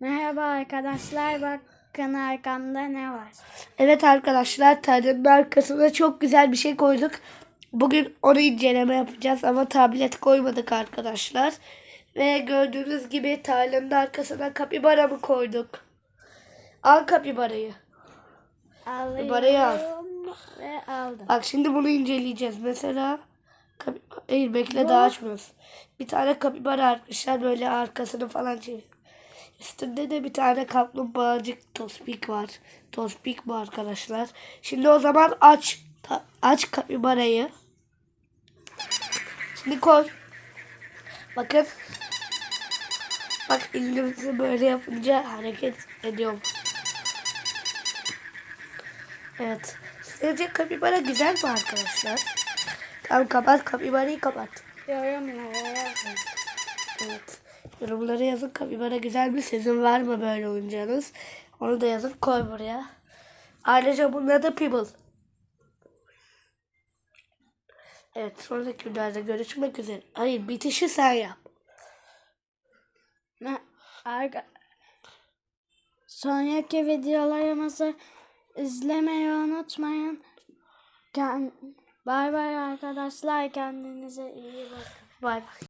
Merhaba arkadaşlar bakın arkamda ne var? Evet arkadaşlar tarlanın arkasına çok güzel bir şey koyduk. Bugün onu inceleme yapacağız ama tablet koymadık arkadaşlar. Ve gördüğünüz gibi tarlanın arkasına kapibara mı koyduk? Al kapibarayı. Kapibarayı al. Alıyorum ve aldım. Bak şimdi bunu inceleyeceğiz. Mesela kapi... Hayır bekle daha açmıyoruz. Bir tane kapibara arkadaşlar böyle arkasını falan çevir. Üstünde de bir tane kaplumbağacık tospik var. Tospik bu arkadaşlar. Şimdi o zaman aç. Aç kapibarayı. Şimdi koy. Bakın. Bak elimizi böyle yapınca hareket ediyor. Evet. Sizce kapibara güzel mi arkadaşlar? Tamam kapat kapibarayı kapat. Yazın. Evet. Yorumlara yazın kapibara güzel mi? Sizin var mı böyle oyuncağınız? Onu da yazın koy buraya. Ayrıca bunun adı Pebble. Evet sonraki günlerde görüşmek üzere. Hayır bitişi sen yap. Ne- Arka... Sonraki videolarımızı izlemeyi unutmayın. Ken- Bay bay arkadaşlar kendinize iyi bakın. Bay bay.